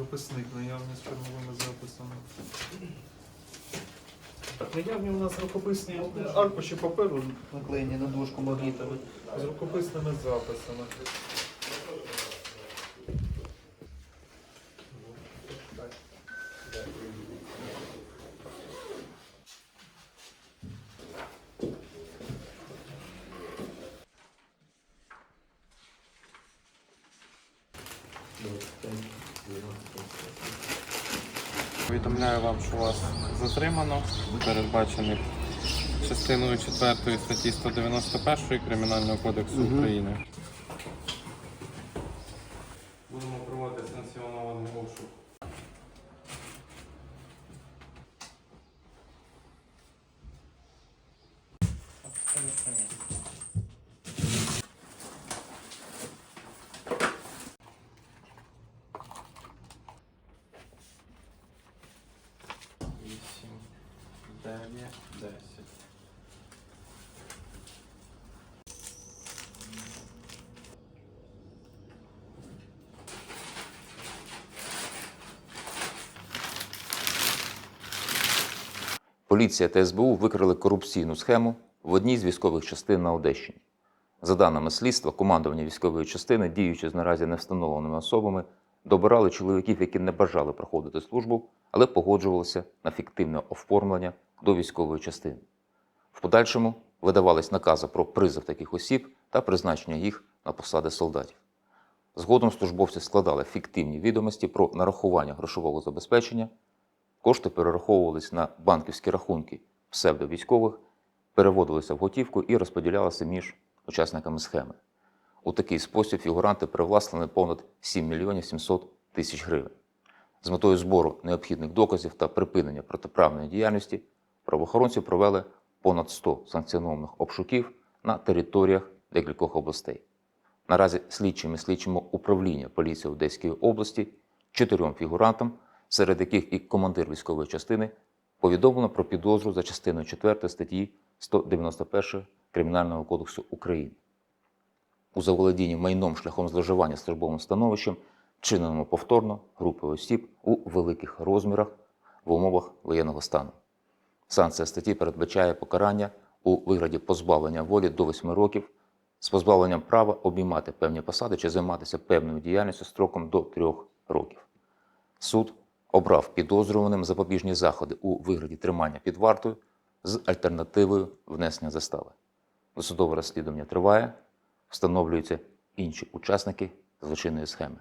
Записник, наявні з чорновими записами. Так, наявні у нас рукописні аркуші паперу наклеєні на дошку магнітами з рукописними записами. Повідомляю вам, що вас затримано. Передбачений частиною 4 статті 191 Кримінального кодексу угу. України. Будемо проводити санкціонований обшук. Абсолютно ні. 9, 10. Поліція та СБУ викрили корупційну схему в одній з військових частин на Одещині. За даними слідства, командування військової частини, діючи з наразі невстановленими особами, добирали чоловіків, які не бажали проходити службу, але погоджувалися на фіктивне оформлення до військової частини. В подальшому видавались накази про призов таких осіб та призначення їх на посади солдатів. Згодом службовці складали фіктивні відомості про нарахування грошового забезпечення, Кошти перераховувались на банківські рахунки псевдовійськових, переводилися в готівку і розподілялися між учасниками схеми. У такий спосіб фігуранти привласнили понад 7 мільйонів 700 тисяч гривень. З метою збору необхідних доказів та припинення протиправної діяльності правоохоронці провели понад 100 санкціонованих обшуків на територіях декількох областей. Наразі слідчими слідчимо управління поліції Одеської області чотирьом фігурантам, серед яких і командир військової частини, повідомлено про підозру за частиною 4 статті 191 Кримінального кодексу України. У заволодінні майном шляхом зловживання службовим становищем вчиненому повторно групою осіб у великих розмірах в умовах воєнного стану. Санкція статті передбачає покарання у вигляді позбавлення волі до 8 років з позбавленням права обіймати певні посади чи займатися певною діяльністю строком до 3 років. Суд обрав підозрюваним запобіжні заходи у вигляді тримання під вартою з альтернативою внесення застави. Досудове розслідування триває, встановлюються інші учасники злочинної схеми.